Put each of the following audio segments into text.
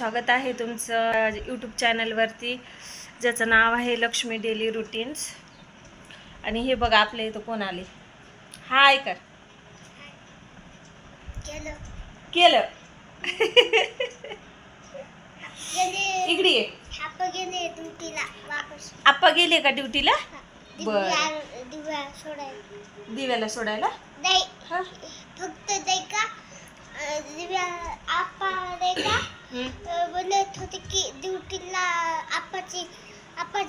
स्वागत आहे तुमचं यूट्यूब चॅनलवरती ज्याचं नाव आहे लक्ष्मी डेली रुटीन्स आणि हे बघा आपल्या इथं कोण आले? हाय कर केलं. इकडे ये. आप्पा गेले का ड्युटीला? बर. दिव्याला सोडायला? फक्त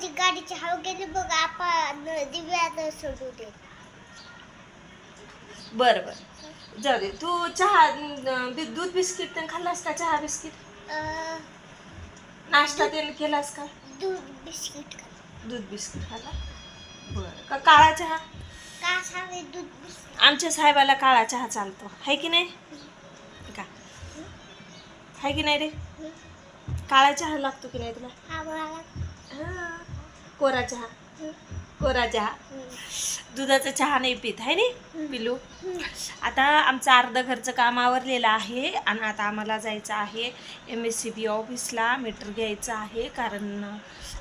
आपाची गाडीची हवा गेली बघ आपा न- दिव्या न सोडू दे. बरं बरं. जाऊ दे. तू चहा अं, बि- दूध बिस्किट पण खाल्लास का? चहा बिस्किट? अं, नाश्ता ते केलास का? दूध बिस्किट. दूध बिस्किट खाल्ला? बरं. का काळा चहा? का सांगे दूध बिस्किट. आमच्या साहेबाला काळा चहा चालतो. आहे की नाही? का? आहे की नाही रे? काळा चहा लागतो की नाही तुला? हा मला हा. कोरा चहा. कोरा चहा. दुधाचा चहा नाही पित आहे नी. पिलू. आता आमचं अर्ध घरचं काम आवरलेलं आहे आणि आता आम्हाला जायचं आहे एम एस सी बी ऑफिसला. मीटर घ्यायचं आहे कारण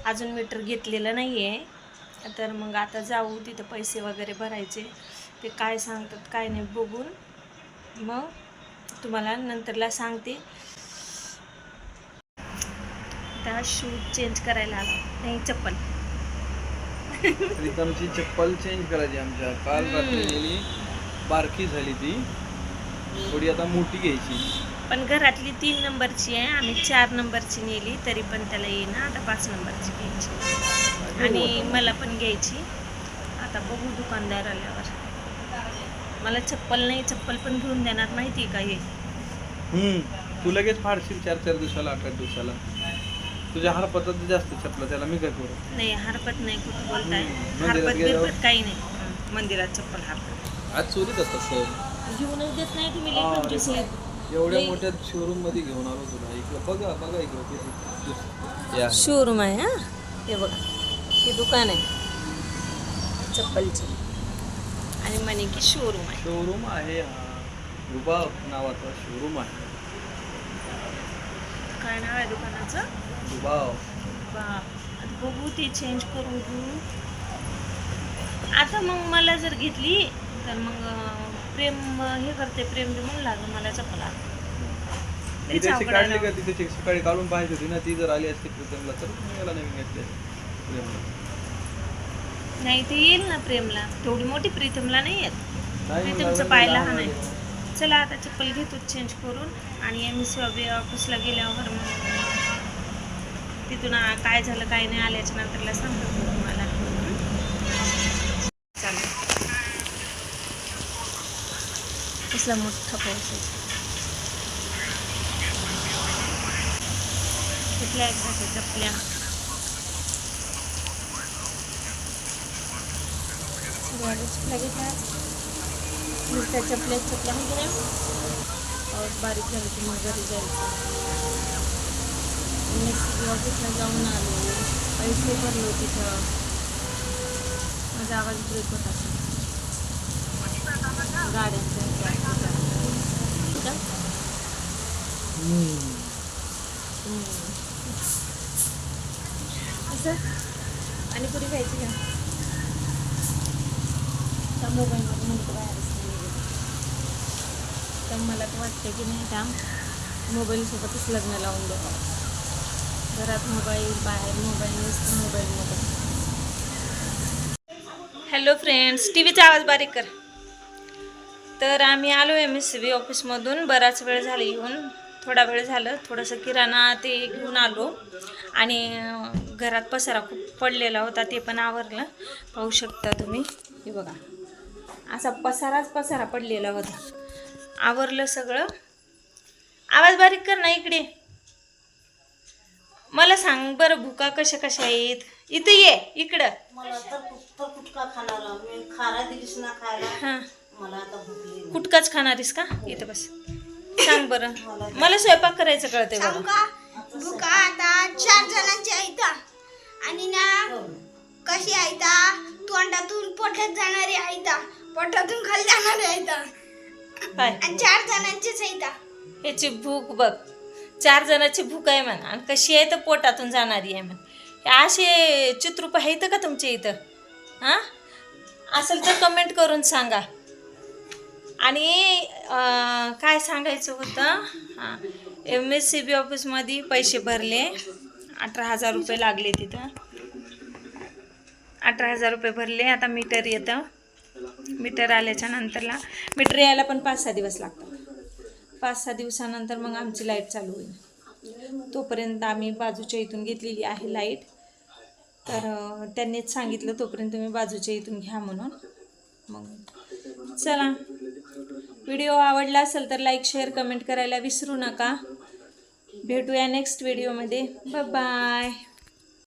अजून मीटर घेतलेलं नाही आहे तर मग आता जाऊ तिथं पैसे वगैरे भरायचे. ते काय सांगतात काय नाही बघून. मग तुम्हाला नंतरला सांगते. आता शूज चेंज करायला आला. नाही चप्पल. प्रीतमची चप्पल चेंज करायची आमच्या काल रात्री बारकी झाली ती. थोडी आता मोठी घ्यायची. पण घरातली तीन नंबरची आहे आम्ही चार नंबरची नेली तरी पण त्याला येईना आता पाच नंबरची घ्यायची. आणि मला पण घ्यायची. आता बघू दुकानदार आल्यावर. मला चप्पल नाही चप्पल पण घेऊन देणार माहिती का हे? तू लगेच फाडशील चार चार दिवसाला आठ आठ दिवसाला. तुझ्या हार पद्धत जास्त चपला त्याला मी काय करू? नाही हरपत नाही कुठं बोलताय. हम्म, हरपत गेल्यावर- बिरपत काही नाही. हं, मंदिरात चप्पल हरपत आज चोरीत असतात सर. घेऊनच देत नाही तुम्ही हा, लेकरांचे साहेब. एवढ्या मोठ्या शोरूममध्ये घेऊन आलो तुला. इकडं बघा बघा इकडं किती- या शोरूम आहे. हा? हे बघा. हे दुकान आहे. चप्पलची. आणि म्हणे की शोरूम आहे. शोरूम आहे हा. रुबा नावाचा शोरूम आहे. काय नाव आहे दुकानाचं? बघू ते चेंज करून घेऊ. आता मग मला जर घेतली तर मग प्रेम हे करते प्रेम म्हणू लागलं मला चपला. तेच सकाळी काढून पाहिजे होती ना ती जर आली असती प्रीतमला तर मी याला नवीन घेतली. नाही ते येईल ना प्रेमला. तेवढी मोठी प्रीतमला नाही येत. प्रीतमचं पाय लहान आहे. चला आता चप्पल घेतो चेंज करून. आणि एम एस ऑफिसला गेल्यावर मग तिथून काय झालं काय नाही आल्याच्या नंतरला सांगतो तुम्हाला. चालेल. कसला मोठा पाऊस आहे. कुठल्या एकदा चपल्या? गाडी चपल्या नुसत्या चपल्या चपल्या म्हणजे नाही बारीक झाली की मग घरी जायचं नेक्स्ट ऑफिसला जाऊन आलो पैसे भरलो तिथं माझा आवाज ब्रेक होत असेल. गाड्यांचा असं. आणि पुरी खायची का? त्या मोबाईलमध्ये म्हणतो बाहेर तर मला तर वाटतं की नाही त्या मोबाईलसोबतच लग्न लावून द्यावं घरात मोबाईल बाहेर मोबाईल नुसतं mobile mobile hello friends T व्हीचा आवाज बारीक कर. तर आम्ही आलो एम एस सी बी ऑफिसमधून बराच वेळ झाला येऊन. थोडा वेळ झालं. थोडंसं किराणा ते घेऊन आलो. आणि घरात पसारा खूप पडलेला होता ते पण आवरलं. पाहू शकता तुम्ही. हे बघा. असा पसाराच पसारा पडलेला होता. आवरलं सगळं. आवाज बारीक कर ना इकडे. मला सांग बरं भुका कशा कशा आहेत? इथं ये इकडं. मला तर फक्त कुटका खाणार मी खारा दिलीस ना खायला. हां. मला आता भुकली कुटकाच खाणारीस का? इथं बस. सांग बरं. मला स्वयंपाक करायचं कळतंय बघा. का? बुका आता चार जणांची आहेत आणि ना कशी आहेत तोंडातून पोटात जाणारी आहेत पोटातून खाली जाणारी आहेत काय आणि चार जणांचीच आहेत ह्याची भूक बघ. चार जणाची भूक आहे म्हण. आणि कशी आहे तर पोटातून जाणारी आहे म्हण. हे असे चित्रूप आहेत का तुमच्या इथं? हां? असेल तर कमेंट करून सांगा. आणि काय सांगायचं होतं? हां. एम एस सी बी ऑफिसमध्ये पैसे भरले. अठरा हजार रुपये लागले तिथं. अठरा हजार रुपये भरले. आता मीटर येतं. मीटर आल्याच्या नंतरला. मीटर यायला पण पाच सहा दिवस लागतात. पाच सहा दिवसानंतर मग आमची लाइट चालू होईल. तोपर्यंत आम्ही बाजूच्या इथून घेतलेली आहे लाइट. तर त्यांनीच सांगितलं तोपर्यंत तुम्ही बाजूच्या इथून घ्या म्हणून. मग चला. व्हिडिओ आवडला असेल तर लाईक शेअर कमेंट करायला विसरू नका. भेटूया नेक्स्ट व्हिडिओमध्ये. बाय.